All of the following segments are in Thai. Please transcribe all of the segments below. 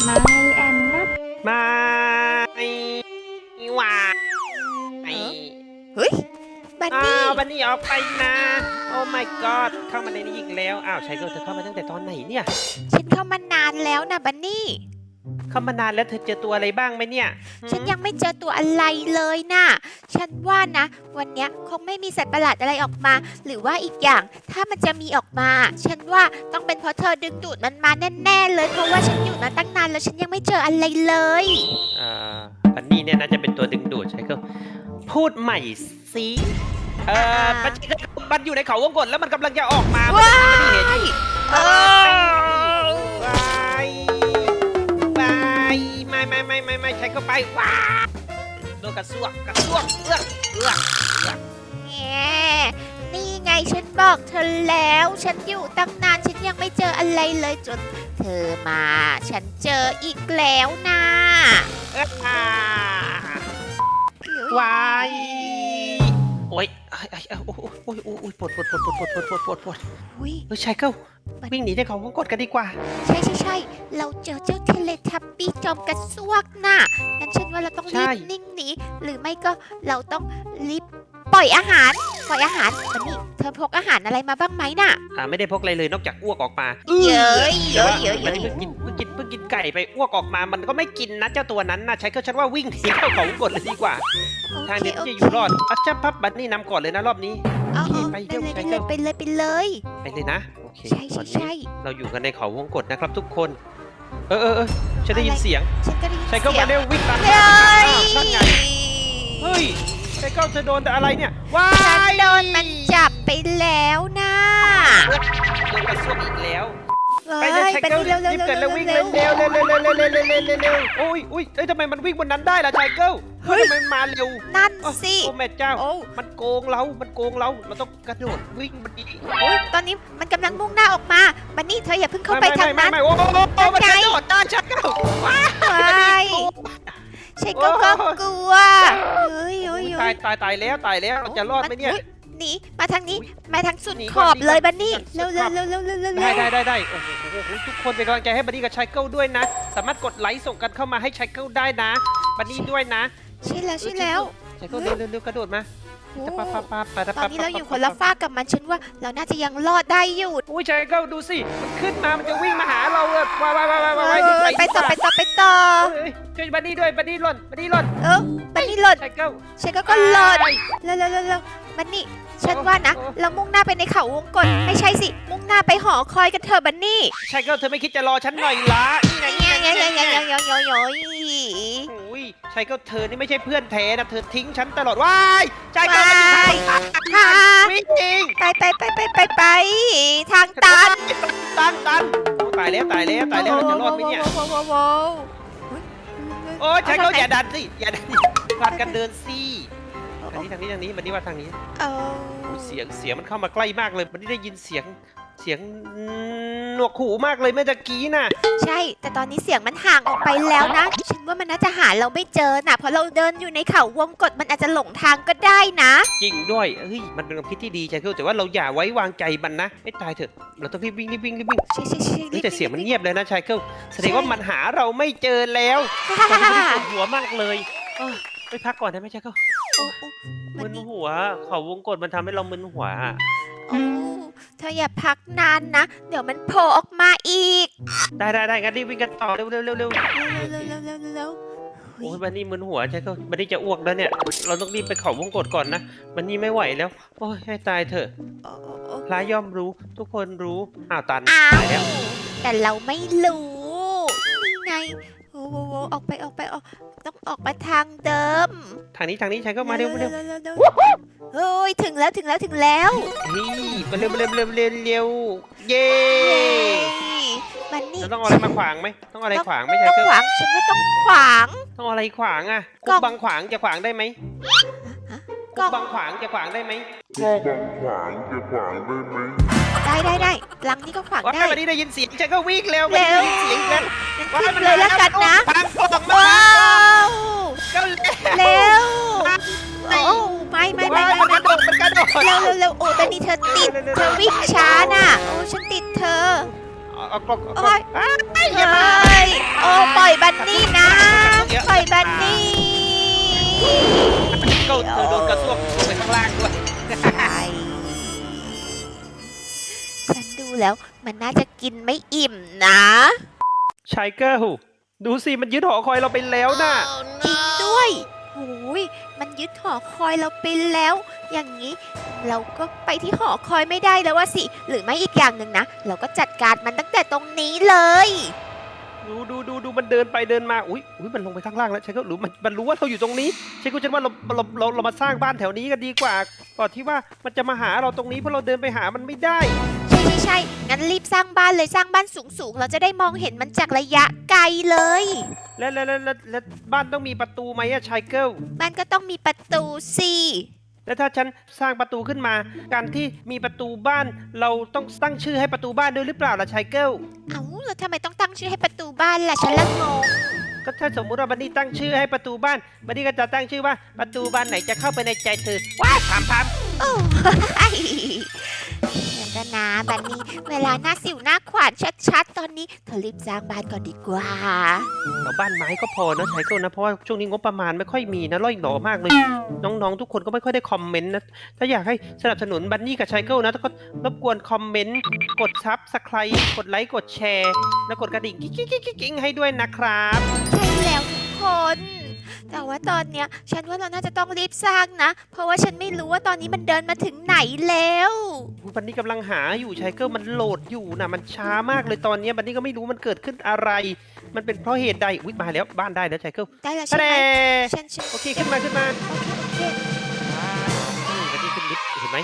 ไม่แอนนัทไม่หวานเฮ้ย บันอ้านี่วบันนี่ออกไปนะ โอ้ my god เข้ามาในนี้อีกแล้ว อ้าวชายเกิลเธอเข้ามาตั้งแต่ตอนไหนเนี่ย ฉันเข้ามานานแล้วนะบันนี่ เข้ามานานแล้วเธอเจอตัวอะไรบ้างไหมเนี่ยหืมฉันยังไม่เจอตัวอะไรเลยนะฉันว่านะ วันเนี้ยคงไม่มีสัตว์ประหลาดอะไรออกมา หรือว่าอีกอย่างถ้ามันจะมีออกมา ฉันว่าต้องเป็นเพราะเธอดึงดูดมันมาแน่ๆเลย เพราะว่าฉันอยู่มาตั้งนานแล้วฉันยังไม่เจออะไรเลยเอ่อบันนี่เนี่ยน่าจะเป็นตัวดึงดูดชายเกิลพูดใหม่สิเอออ่ามันมันอยู่ในเขาวงกตแล้วมันกำลังจะออกมาว้ามันไม่เห็น ไม่ใช้เข้าไปว้าโดนกระซวกกระซวกเอื้อกเอื้อกแหมนี่ไงฉันบอกเธอแล้ว ฉันอยู่ตั้งนานฉันยังไม่เจออะไรเลยจน เธอมา ฉันเจออีกแล้วนะเอื้อกอ่าวายโอ้ยไอ้ไอ้ไอ้โอ้ยโอ้ยโอ้ยโอ้ยปวดปวดปวดปวดปวดปวดปวดปวดปวดอุ้ยเฮ้ยชายเกิล วิ่งหนีในเขาวงกตกันดีกว่า ใช่ใช่ใช่เราเจอเจ้าเทเลทับปี้จอมกระซวกน่ะงั้นฉันว่าเราต้องใช่รีบนิ่งหนีหรือไม่ก็เราต้องรีบปล่อยอาหาร ปล่อยอาหารมันนี่เธอพกอาหารอะไรมาบ้างไหมน่ะ อ่าไม่ได้พกอะไรเลยนอกจากอ้วกออกมาเยอะเยแต่อะว่าเยอะเยมันอะเพิ่งกินเพิ่งกินเพิ่งกินไก่ไปอ้วกออกมา มันก็ไม่กินนะเจ้าตัวนั้นนะใช้ก็ฉันว่าวิ่งหนีเข้าเขาวงกตเลยดีกว่า โอทางเคนี้โอจะเคอยู่รอดอาจารย์พับบัตนี่นำก่อนเลยนะรอบนี้ เอาโอเคเอาไปไปเที่ยวเลยใช้ไปเจ้าเลยไปเลยไปเลย ไปเลยนะโอ เคใช่ตใช่อนนี้ใช่ เราอยู่กันในเขาวงกตนะครับทุกคน เออเออเออฉันได้ยินอะไรเสียงฉันก็ได้ยินใช้ก็เสียมางเร็ววิ่งตามเฮ้อ้ายวนั่นไงเฮ้ยใช้ก็จะโดนแต่อะไรเนี่ยว้าฉันยโดนมันจับไปแล้วนะโดนกระซวกอีกแล้วเฮ้ ไปยเลยใช้ไปก็เร็วรีเร็วบเร็วเกินแล้ววิ่งเร็เร็ววเร็วเร็วเร็วเร็วเร็วเร็วเร็วเร็วเร็วโอ้ยอุ้ยเอ้ยทำไมมันวิ่งบนนั้นได้ล่ะชายเกิลเฮ้ยทำไมมันมาเร็วนั่นโอ้สิโอ้แม่เจ้าโอ้มันโกงเรา มันโกงเรา เราต้องกระโดดวิ่งมันดีโอ้ยตอนนี้มันกำลังมุ่งหน้าออกมาบันนี่เธออย่าเพิ่งเข้าไปทางไม่นั้นไม่ไม่โอ้โหโอ้โหมันนั่กนระไงโดดได้ใช่เก้าว้าไปใช่ก็โอ้ก็กลัวเฮ้ยเฮ้ยอุ๊ยเฮ้ตายยตายตายแล้วตายแล้วเราจะรอดไหมเนี่ยอุ๊ หนี มาทางนี้อุ๊ยมาทางสุดหนีขก่อนอบหนีก่อนเลยบันนี่สุเร็ดวขเร็อวบเร็วเร็วเร็วเร็วได้ได้ได้ได้โอ้โหโอ้โหทุกคนเป็นกำลังใจให้บันนี่กับชายเกิลด้วยนะ สามารถกดไลค์ส่งกันเข้ามาให้ชายเกิลได้นะ บันนี่ด้วยนะ ใช่แล้วใช่แล้วชายเกิลเร็วเร็วเร็วกระโดดมาโอ้จะปั๊บปั๊บปั๊บปั๊บตอนนี้เราอยู่คนละฝากกับมันฉันว่า เราน่าจะยังรอดได้อยู่อุ้ยชายเกิลดูสิ มันขึ้นมา มันจะวิ่งมาหาเราเลยว้ายว้ายว้ายว้ายเอว้ายอไปต่อไปต่อไปต่อเฮ้ยช่วยบันนี่ด้วยบันนี่หล่นบันนี่หล่นเออบันนี่หล่นชายเกิลฉันก็ก็หล่นเร็วเร็วเร็วเร็ว บันนี่ ฉันว่านะโอ้เรามุ่งหน้าไปในเขาวงกตไม่ใช่สิ มุ่งหน้าไปหอคอยกันเถอะบันนี่ชายเกิลเธอไม่คิดจะรอฉันหน่อยละนี่ไงเงี้นี่ยไงเงี้ยนี่เงี้ยไงเงี้ยเงี้ยเงี้ยเงี้ยโอ้ยชายเกิลเธอนี่ไม่ใช่เพื่อนแท้นะเธอทิ้งฉันตลอดว้ายชายเกิลมันอยู่ทางตันค่ะวิ่งเองไปไปไปไปไปไปทางตันตันตันโอ้ตายแล้วตายแล้วตายแล้วเราจะรอดไหมเนี่ยโว้โว้โว้โอ้ยชายเกิลอย่าดันสิอย่าดันพาดกันเดินสิทาง นี้ทางนี้ทางนี้มันนี่ว่าทางนี้เออโอ้ยเสียงเสียงมันเข้ามาใกล้มากเลยมันนี่ได้ยินเสียงเสียงหนวกหูมากเลยเมื่อตะกี้น่ะ ใช่ แต่ตอนนี้เสียงมันห่างออกไปแล้วนะ ฉันว่ามันน่าจะหาเราไม่เจอนะเพราะเราเดินอยู่ในเขาวงกตมันอาจจะหลงทางก็ได้นะจริงด้วยเฮ้ยมันเป็นความคิดที่ดีชายเกิลแต่ว่าเราอย่าไว้วางใจมันนะไม่ตายเถอะเราต้องรีบวิ่งรีบวิ่งรีบวิ่งใช่ใช่ใช่เฮ้ยแต่เสียงมันเงียบเลยนะชายเกิลแสดงว่ามันหาเราไม่เจอแล้วตอนนี้มันปวดหัวมากเลยเอ้ยไปพักก่อนได้ไหมชายเกิล โอ้โอ้มัมึนนนี่หัว เขาวงกดมันทำให้เรามึนหัวอะโอ้เธออย่าพักนานนะ เดี๋ยวมันโผล่ออกมาอีก ได้ได้ได้งั้นรีบวิ่งกันต่อเร็วเร็วเร็วเร็วเร็วเร็วเร็วเร็วเร็วโอ้ยบันนี่มึนหัวชายเกิลบันนี่จะอ้วกแล้วเนี่ย เราต้องรีบไปเขาวงกดก่อนนะบันนี่ไม่ไหวแล้ว โอ้ยให้ตายเถอะโอ้โอ้โอ้พระย่อมรู้ ทุกคนรู้อ้าวตันอ้าตายวแล้ว แต่เราไม่รู้นี่ไง โอ้โหออกไปออกไปออกต้องออกมาทางเดิม ทางนี้ทางนี้ชายเกิลมาเร็วมาเร็วเร็วเร็วเฮ้ยถึงแล้วถึงแล้วถึงแล้วเฮ้ยมาเร็วมาเร็วมาเร็วมาเร็วเร็วเย้มันนี่เราต้องเอาอะไรมาขวางไหมต้องเอาอะไรขวางไหมชายต้องเกิลขวางฉันว่าต้องขวาง ต้องเอาอะไรขวางอะกล้กุองกบังขวางจะขวางได้ไหมกล้กุองกบังขวางจะขวางได้ไหมก็บางขวางจะขวางได้ไหมได้ได้ได้ห ลังนี้ก็ขวางว้าได้ยวันนี้ได้ยินเสียงฉันก็วิ่งเร็ววันนี้ได้ยินเสียงกันงั้นขึ้นเลยแล้วกันนะทางส่งมาว้าวก็เร็วเร็วโอ้ไม่ไม่ไม่ว้ายไม่มันกระโดดมันกระโดดเร็วเร็วเร็วโอ้แต่นี่เธอติดเธอวิ่งช้าน่ะโอ้ฉันติดเธอเอาเอากล้องเอากล้โอ้องยอ้ายเฮ้อย่ามายโอ้นี่นะปล่อยบันนี่ก็เธอโดนกระซวกลงไปข้างล่างด้วย ฉันดูแล้ว มันน่าจะกินไม่อิ่มนะชายเกิลดูสิมันยึดหอคอยเราไปแล้วน่ะ จริงด้วยโอ้ยมันยึดหอคอยเราไปแล้ว อย่างนี้เราก็ไปที่หอคอยไม่ได้แล้วว่าสิ หรือไม่อีกอย่างหนึ่งนะ เราก็จัดการมันตั้งแต่ตรงนี้เลย ดูดูดูดูมันเดินไปเดินมาอุ้ยอุ้ยมันลงไปข้างล่างแล้วใช่ก็หรือมันมันรู้ว่าเราอยู่ตรงนี้ใช่ก็ฉันว่าเราเราเราเรามาสร้างบ้านแถวนี้กันดีกว่าก่อนที่ว่ามันจะมาหาเราตรงนี้เพราะเราเดินไปหามันไม่ได้ ใช่ใช่ใช่ งั้นรีบสร้างบ้านเลยสร้างบ้านสูงสูงๆ เราจะได้มองเห็นมันจากระยะไกลเลย แล้วแล้วแล้วแล้วแล้วบ้านต้องมีประตูไหมอะชายเกิลบ้านก็ต้องมีประตูสิ แล้วถ้าฉันสร้างประตูขึ้นมา การที่มีประตูบ้านเราต้องตั้งชื่อให้ประตูบ้านด้วยหรือเปล่าล่ะชายเกิลเอ้าแล้วทำไมต้องตั้งชื่อให้ประตูบ้านล่ะฉันละงง ก็ถ้าสมมุติว่าบันนี่ตั้งชื่อให้ประตูบ้านบันนี่ก็จะตั้งชื่อว่าประตูบ้านไหนจะเข้าไปในใจเธอว้ายถามถามโอ้ย เดี๋ยวกันนะบันนี้เวลาหน้าสิวหน้าขวานชัดๆ ตอนนี้เธอรีบสร้างบ้านก่อนดีกว่าเราบ้านไม้ก็พอนะชายเกิลนะเพราะว่าช่วงนี้งบประมาณไม่ค่อยมีนะร่อยหนอมากเลย น้องๆ ทุกคนก็ไม่ค่อยได้คอมเมนต์นะ ถ้าอยากให้สนับสนุนบันนี่กับชายเกิลนะก็รบกวนคอมเมนต์ กดซับสไครต์กดไลค์กดแชร์ แล้วกดกระดิ่งกิ๊งกิ๊งกิ๊งกิ๊งให้ด้วยนะครับ ใช่แล้วทุกคน แต่ว่าตอนเนี้ยฉันว่าเราน่าจะต้องรีบสร้างนะ เพราะว่าฉันไม่รู้ว่าตอนนี้มันเดินมาถึงไหนแล้ว บันนี่กำลังหาอยู่ชายเกิลมันโหลดอยู่นะมันช้ามากเลยตอนนี้บันนี่ก็ไม่รู้มันเกิดขึ้นอะไร มันเป็นเพราะเหตุใดอุ้ยมาแล้วบ้านได้แล้วชายเกิลได้แล้วทะใช่เลไหมฉันฉันโอเคขึ้นมาขึ้นมาโอเคโอเคอืมบันนี่ขึ้นลิฟต์เห็นไหม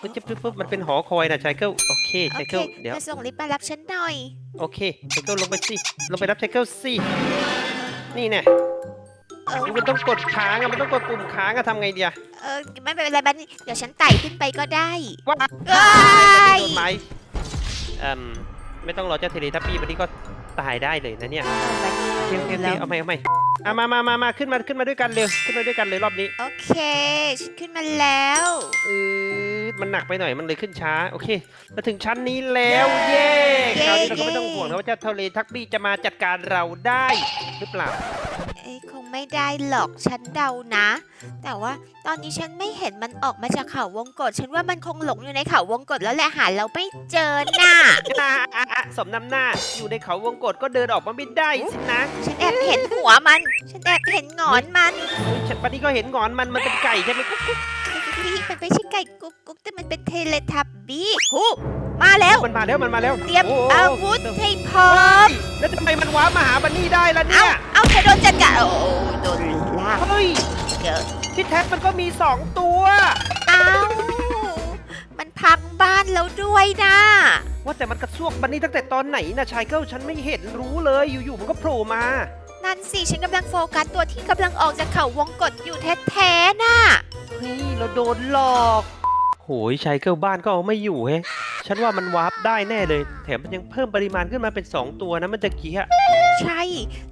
ปึ๊บปึ๊บปึ๊บปึ๊บมันเป็นหอคอยนะชายเกิลโอเคโอชายเคเกิลเดี๋ยวมาส่งลิฟต์มารับฉันหน่อย โอเคชายเกิลลงไปสิ ลงไปรับชายเกิลสิ นี่แน่เออ มันต้องกดค้างอะมันต้องกดปุ่มค้างอะทำไงเดียเออไม่เป็นไรบันนี่เดี๋ยวฉันไต่ขึ้นไปก็ได้ว้าเอ้ย โดนไม้เอ่มไม่ต้องรอเจ้าเทเลทับปี้วันนี้ก็ตายได้เลยนะเนี่ยบันนี่โอเคโอเคโอเคแล้วเอาใหม่เอาใหม่อะมามามามาขึ้นมาขึ้นมาด้วยกันเร็วขึ้นมาด้วยกันเลยรอบนี้โอเคฉันขึ้นมาแล้วเออมันหนักไปหน่อยมันเลยขึ้นช้าโอเคมาถึงชั้นนี้แล้วเย้เย้คราวนี้เราก็ไม่เย้ต้องห่วงนะว่าเจ้าทะเลทับบี้จะมาจัดการเราได้หรือเปล่าเอ้ยคงไม่ได้หรอกฉันเดานะ แต่ว่าตอนนี้ฉันไม่เห็นมันออกมาจากเขาวงกตฉันว่ามันคงหลงอยู่ในเขาวงกตแล้วแหละหาเราไม่เจอน่ะอะอะอะสมน้ำหน้า อยู่ในเขาวงกฏก็เดินออกมาไม่ได้สินะฉันแอบเห็นหัวมัน ฉันแอบเห็นหงอนมันเฮ้ยฉันวันนี้ก็เห็นหงอนมันมันเป็นไก่ใช่ไหมกุ๊กกุ๊กนี่มันไม่ใช่ไก่กุ๊กกุ๊กแต่มันเป็นเทเลทับบี้หู มาแล้ว มันมาแล้วมันมาแล้วเตรียมโโหอาวุธให้พร้อม แล้วทำไมมันว้าร์ปมาหาบันนี่ได้ล่ะเอาเนี่ยเอาเธอโดนจัดการโอ้โหโดนลากเฮ้ยเดี๋ยวที่แท้มันก็มีสองตัว เอามันพังบ้านแล้วด้วยนะว่าแต่มันกระซวกบันนี่ตั้งแต่ตอนไหนนะชายเกิลฉันไม่เห็นรู้เลยอยู่ๆมันก็โผล่มานั่นสิฉันกำลังโฟกัสตัวที่กำลังออกจากเขาวงกตอยู่แท้ๆน่ะ เฮ้ยเราโดนหลอก โหยชายเกิลบ้านก็เอาไม่อยู่เฮ้ ฉันว่ามันวาร์ปได้แน่เลย แถมมันยังเพิ่มปริมาณขึ้นมาเป็น 2 ตัวนะมันจะกี้อะใช่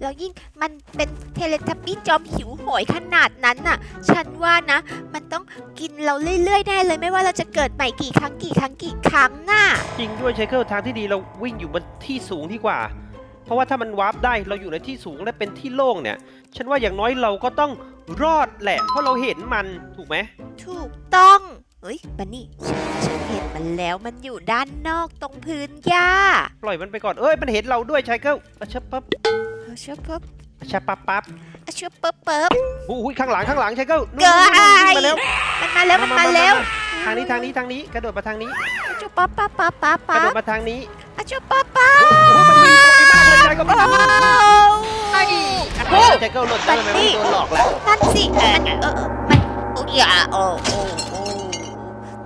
แล้วยิ่งมันเป็นเทเลทับบี้จอมหิวโหยขนาดนั้นน่ะ ฉันว่านะ มันต้องกินเราเรื่อยๆแน่เลยไม่ว่าเราจะเกิดใหม่กี่ครั้งกี่ครั้งกี่ครั้งน่ะจริงด้วยชายเกิลทางที่ดีเราวิ่งอยู่บนที่สูงดีกว่า เพราะว่าถ้ามันวาร์ปได้เราอยู่ในที่สูงและเป็นที่โล่งเนี่ย ฉันว่าอย่างน้อยเราก็ต้องรอดแหละ เพราะเราเห็นมันถูกไหมถูกต้อง เฮ้ย บันนี่ฉันฉันเห็นมันแล้วมันอยู่ด้านนอกตรงพื้นหญ้าปล่อยมันไปก่อน เอ้ย มันเห็นเราด้วยชายเกิลอะชับปั๊บเอาเชื่อปุ๊บอะชับปั๊บปั๊บเอาเชื่อปุ๊บปุ๊บโอ้ยข้างหลังข้างหลังชายเกิลนู่นเกิด นู่นนู่นวิ่งมาแล้วมันมาแล้วมันมาแล้วทางนี้ทางนี้ทางนี้กระโดดมาทางนี้เอาเชื่อปั๊บปั๊บปั๊บปั๊บกระโดปั๊ดบมาทางนี้เอาเชื่อปั๊บปั๊บโอ้โหมันวิ่งไวมากเลยชายเกิลโอ้มันไอ้โอ้ชายเกิลหล่นได้ไหมมันโดนหลอกแล้วนั่นสิมันเออมันโอ้ยโอ้โอ้โอ้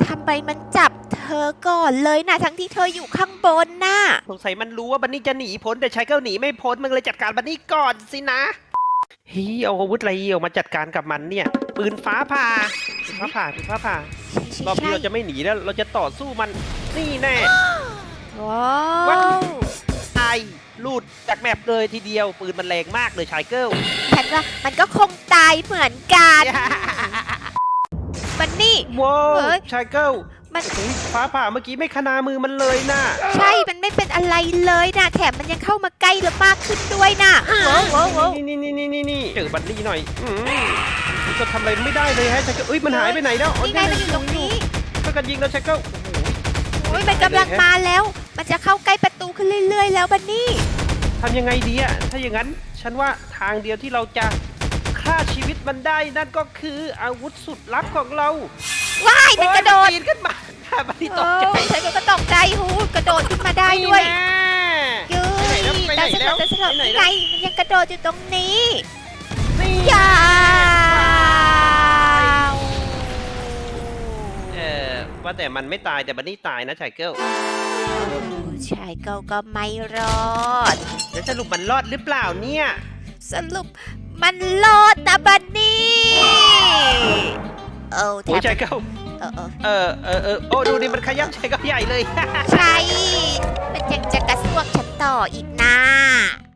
ทำไมมันจับเธอก่อนเลยนะทั้งที่เธออยู่ข้างบนน่ะ สงสัยมันรู้ว่าบันนี่จะหนีพ้นแต่ชายเกิลหนีไม่พ้นมันเลยจัดการบันนี่ก่อนสินะเฮียเอาอาวุธอะไรออกมาจัดการกับมันเนี่ยปืนฟ้าผ่าปืนฟ้าผ่าปืนฟ้าผ่าใช่ใช่รอบนี้ใช่เราจะไม่หนีแล้วเราจะต่อสู้มันนี่แน่ว้าว้าวตายหลุดจากแมปเลยทีเดียวปืนมันแรงมากเลยชายเกิลฉันว่ามันก็คงตายเหมือนกัน บันนี่ ว้าวเฮ้ยชายเกิลมัน โอ้ยฟ้าผ่าเมื่อกี้ไม่คนามือมันเลยน่ะใช่มันไม่เป็นอะไรเลยนะแถมมันยังเข้ามาใกล้เรามากขึ้นด้วยนะโว้วโว้วโว้ว นี่นี่นี่นี่นี่เจอบันนี่หน่อยอืมจะทำอะไรไม่ได้เลยฮะชักเกิลเอ้ยมันหายไปไหนแล้วนี่ไงมันอยู่ตรงนี้ก็กันยิงแล้วชักเกิลโอ้โหโอ้ยมันกำลังมาแล้ว มันจะเข้าใกล้ประตูขึ้นเรื่อย ๆ แล้วบันนี่ ทำยังไงดีอะถ้าอย่างนั้น ฉันว่าทางเดียวที่เราจะฆ่าชีวิต มันได้นั่นก็คืออาวุธสุดลับของเราว้ายมันกระโดดโอ้ยมันปีนขึ้นมาบันนี่ตโอ้กใจฉันก็ตกใจหูกระโดดขึ้นมาได้ด้วยนี่แน่ยืไปไหนแล้วไปไหนแต่สแล้นุวกแต่สนุกไปไหนนี่แล้วไงมันยังกระโดดอยู่ตรงนี้นี่ยาวเออว่าแต่มันไม่ตายแต่บันนี่ตายนะชายเกิลชายเกาก็ไม่รอด แล้วสรุปมันรอดหรือเปล่าเนี่ย สรุป มันรอดนะบันนี่เออแถโอ้ยมชายเกิลเออเออเออเออเออโอ้ดูดิมันขยับชายเกิลใหญ่เลย ใช่มันยังจะกระซวกฉันต่ออีกนะ